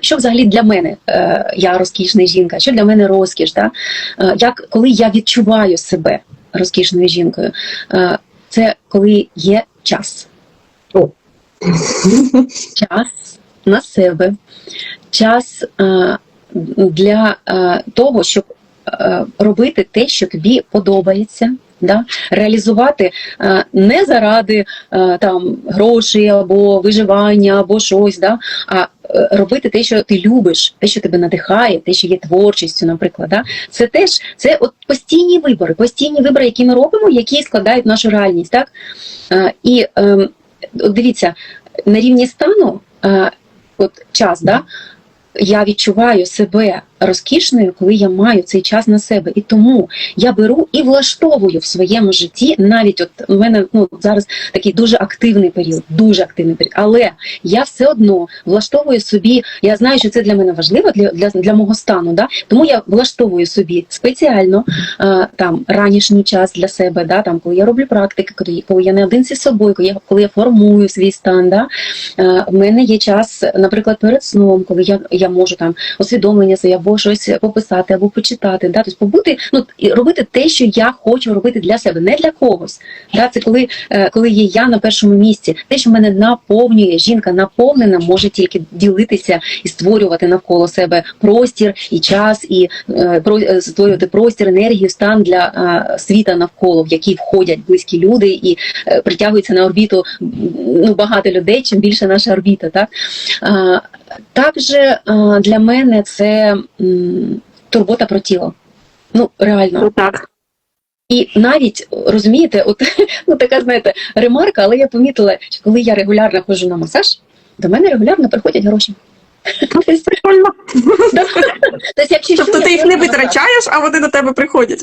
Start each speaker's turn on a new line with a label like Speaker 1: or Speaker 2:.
Speaker 1: що взагалі для мене е, я розкішна жінка, що для мене розкіш? Да? Е, як коли я відчуваю себе розкішною жінкою, е, це коли є час.
Speaker 2: О.
Speaker 1: час на себе, час е, для е, того, щоб е, робити те, що тобі подобається. Да? Реалізувати е, не заради е, там грошей або виживання, або щось, да? а робити те, що ти любиш, те, що тебе надихає, те, що є творчістю, наприклад. Да? Це теж це от постійні вибори, постійні вибори, які ми робимо, які складають нашу реальність. Так? І е, от дивіться, на рівні стану, е, от час, да, я відчуваю себе розкішною, коли я маю цей час на себе. І тому я беру і влаштовую в своєму житті, навіть от у мене ну, зараз такий дуже активний період, дуже активний період. Але я все одно влаштовую собі, я знаю, що це для мене важливо, для, для, для мого стану. Да? Тому я влаштовую собі спеціально е, там ранішній час для себе, да? там, коли я роблю практики, коли, коли я не один зі собою, коли я, коли я формую свій стан. Да? Е, в мене є час, наприклад, перед сном, коли я, я можу там усвідомлення своє або щось пописати, або почитати, да? тобто побути, ну і робити те, що я хочу робити для себе, не для когось. Да? Це коли, е, коли є я на першому місці, те, що мене наповнює, жінка наповнена, може тільки ділитися і створювати навколо себе простір і час, і е, про- е, створювати простір, енергію, стан для світа навколо, в який входять близькі люди і притягуються на орбіту ну, багато людей, чим більше наша орбіта. Так? Також е, для мене це турбота про тіло. Ну, реально.
Speaker 2: Так.
Speaker 1: І навіть розумієте, от ну така знаєте ремарка, але я помітила, що коли я регулярно ходжу на масаж, до мене регулярно приходять гроші. Тобто,
Speaker 2: Тобто
Speaker 1: я
Speaker 2: ти їх не витрачаєш, а вони до тебе приходять.